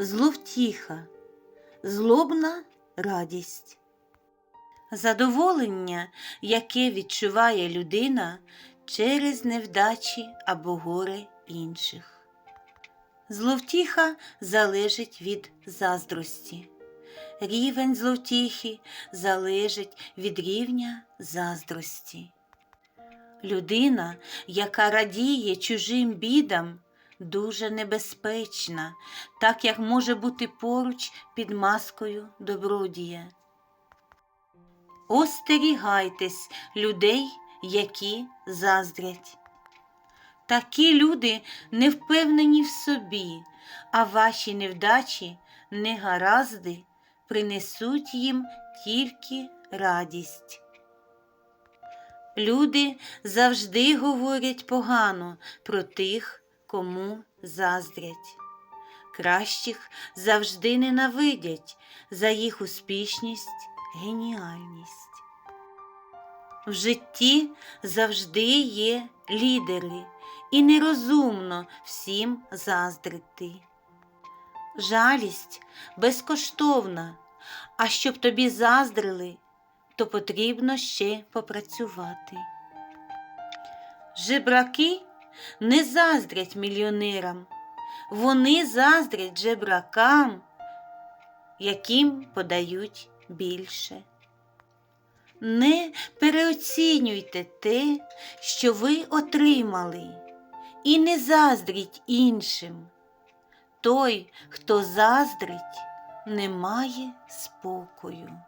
зловтіха, злобна радість. Задоволення, яке відчуває людина через невдачі або горе інших. Зловтіха залежить від заздрості. Рівень зловтіхи залежить від рівня заздрості. Людина, яка радіє чужим бідам, дуже небезпечна, так як може бути поруч під маскою добродія. Остерігайтесь людей, які заздрять. Такі люди не впевнені в собі, а ваші невдачі, негаразди принесуть їм тільки радість. Люди завжди говорять погано про тих, кому заздрять. Кращих завжди ненавидять за їх успішність, геніальність. В житті завжди є лідери, і нерозумно всім заздрити. Жалість безкоштовна, а щоб тобі заздрили, то потрібно ще попрацювати. Жебраки не заздрять мільйонерам, вони заздрять жебракам, яким подають більше. Не переоцінюйте те, що ви отримали, і не заздріть іншим. Той, хто заздрить, не має спокою.